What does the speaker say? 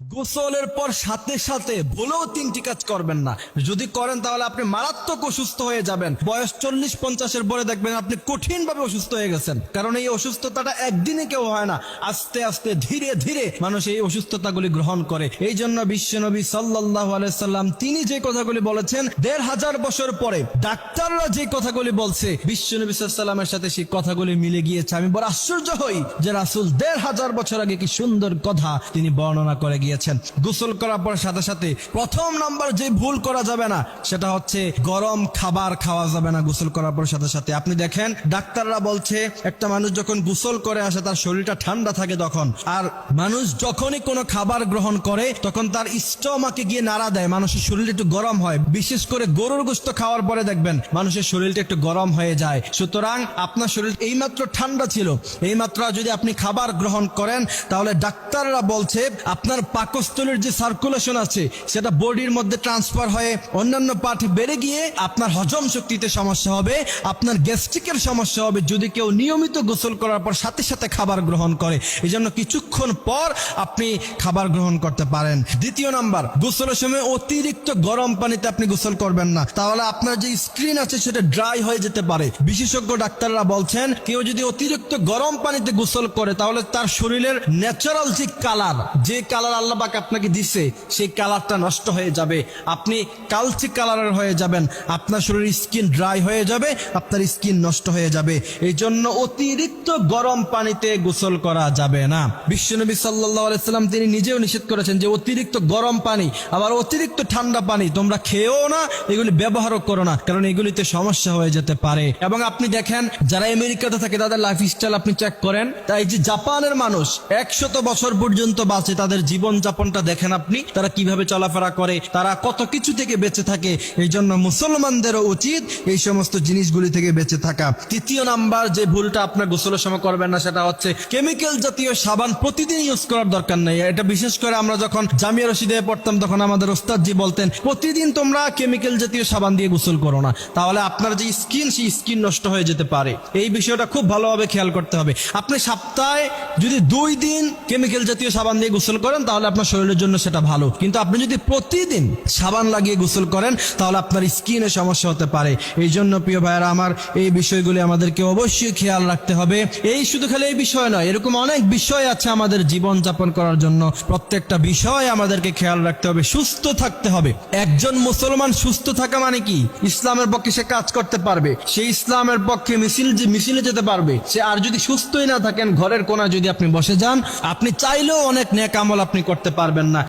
গোসলের পর সাথে সাথে ভুলেও তিনটি কাজ করবেন না। যদি করেন তাহলে আপনি মারাত্মক অসুস্থ হয়ে যাবেন। বয়স চল্লিশ পঞ্চাশের পরে দেখবেন আপনি কঠিন ভাবে অসুস্থ হয়ে গেছেন। কারণ এই অসুস্থতাটা একদিনে কেউ হয় না। আস্তে আস্তে ধীরে ধীরে মানুষ এই অসুস্থতাগুলি গ্রহণ করে। এই জন্য বিশ্বনবী সাল্লাহ আলাইসাল্লাম তিনি যে কথাগুলি বলেছেন, দেড় হাজার বছর পরে ডাক্তাররা যে কথাগুলি বলছে বিশ্বনবী সাল্লামের সাথে সেই কথাগুলি মিলে গিয়েছে। আমি বড় আশ্চর্য হই যে রাসুল দেড় হাজার বছর আগে কি সুন্দর কথা তিনি বর্ণনা করে গিয়েছেন গোসল করার পর সাথে সাথে প্রথম নাম্বার যে ভুল করা যাবে না, সেটা হচ্ছে গরম খাবার খাওয়া যাবে না গোসল করার পর সাথে সাথে। আপনি দেখেন, ডাক্তাররা বলছে, একটা মানুষ যখন গোসল করে আসে, তার শরীরটা ঠান্ডা থাকে তখন। আর মানুষ যখনই কোনো খাবার গ্রহণ করে, তখন তার স্টমাকে গিয়ে নাড়া দেয়। মানুষের শরীর একটু গরম হয়। বিশেষ করে গরুর গোস্ত খাওয়ার পরে দেখবেন, মানুষের শরীরটা একটু গরম হয়ে যায়। সুতরাং আপনার শরীর এইমাত্র ঠান্ডা ছিল। এইমাত্র যদি আপনি খাবার গ্রহণ করেন, তাহলে ডাক্তাররা বলছে, আপনার পাকস্থলীর যে সার্কুলেশন আছে, সেটা বডির মধ্যে ট্রান্সফার হয়ে অন্যান্য পার্ট বেড়ে গিয়ে আপনার হজম শক্তিতে সমস্যা হবে, আপনার গ্যাস্ট্রিকের সমস্যা হবে। যদি কেউ নিয়মিত গোসল করার পর সাথে সাথে খাবার গ্রহণ করে এই জন্য কিছুক্ষণ পর আপনি খাবার গ্রহণ করতে পারেন। দ্বিতীয় নাম্বার, গোসলের সময় অতিরিক্ত গরম পানিতে আপনি গোসল করবেন না। তাহলে আপনার যে স্ক্রিন আছে, সেটা ড্রাই হয়ে যেতে পারে। বিশেষজ্ঞ ডাক্তাররা বলছেন, কেউ যদি অতিরিক্ত গরম পানিতে গোসল করে, তাহলে তার শরীরের ন্যাচারাল যে কালার যে কালার আল্লাহ পাক আপনাকে দিছে, সেই কালারটা নষ্ট হয়ে যাবে। আপনি কালচে কালারের হয়ে যাবেন, আপনার শরীরের স্কিন ড্রাই হয়ে যাবে, আপনার স্কিন নষ্ট হয়ে যাবে। এই জন্য অতিরিক্ত গরম পানিতে গোসল করা যাবে না। বিশ্বনবী সাল্লাহ আলাইসাল্লাম তিনি নিজেও নিষেধ করেছেন যে অতিরিক্ত গরম পানি, আবার অতিরিক্ত ঠান্ডা পানি, তোমরা খেয়েও না, এগুলি ব্যবহারও করো না, কারণ এগুলিতে সমস্যা হয়ে যেতে পারে। এবং আপনি দেখেন, যারা আমেরিকাতে থাকে, তাদের লাইফ স্টাইল আপনি চেক করেন, তাই যে জাপানের মানুষ একশত বছর পর্যন্ত বাঁচে, তাদের জীবন যাপনটা দেখেন আপনি, তারা কীভাবে চলাফেরা করে, তারা কত কিছু থেকে বেঁচে থাকে, এই জন্য মুসলমানদেরও উচিত এই সমস্ত জিনিসগুলি থেকে বেঁচে থাকা। তৃতীয় নাম্বার যে ভুলটা আপনার গোসলের সময় করবেন না, সেটা হচ্ছে কেমিক্যাল জাতীয় সাবান প্রতিদিন ইউজ করার দরকার নেই। এটা বিশেষ করে আমরা যখন জামিয়া রশিদে পড়তাম, তখন আমাদের ওস্তাদজি বলতেন, প্রতিদিন তোমরা কেমিক্যাল জাতীয় সাবান দিয়ে গোসল করো না। তাহলে আপনার যে স্কিন, সেই স্কিন নষ্ট হয়ে যেতে পারে। এই বিষয়টা খুব ভালোভাবে খেয়াল করতে হবে। আপনি সপ্তাহে যদি দুই দিন কেমিক্যাল জাতীয় সাবান দিয়ে গোসল করেন, তাহলে আপনার শরীরের জন্য সেটা ভালো। কিন্তু আপনি যদি প্রতিদিন সাবান লাগিয়ে গোসল করেন, তাহলে আপনার স্কিনে সমস্যা হতে পারে। এই জন্য প্রিয় ভাইয়েরা, আমার এই বিষয়গুলি আমাদেরকে অবশ্যই খেয়াল রাখতে হবে। এই শুধু খালি এই বিষয় নয়, এরকম অনেক বিষয় আছে আমাদের জীবন যাপন করার জন্য। প্রত্যেকটা বিষয় আমাদেরকে খেয়াল রাখতে হবে, সুস্থ থাকতে হবে। একজন মুসলমান সুস্থ থাকা মানে কি? ইসলামের পক্ষে সে কাজ করতে পারবে। সে ইসলামের পক্ষে মিছিল মিছিলে যেতে পারবে। সে আর যদি সুস্থই না থাকেন, ঘরের কোনা যদি আপনি বসে যান, আপনি চাইলেও অনেক নেক আমল আপনি করতে পারবেন না।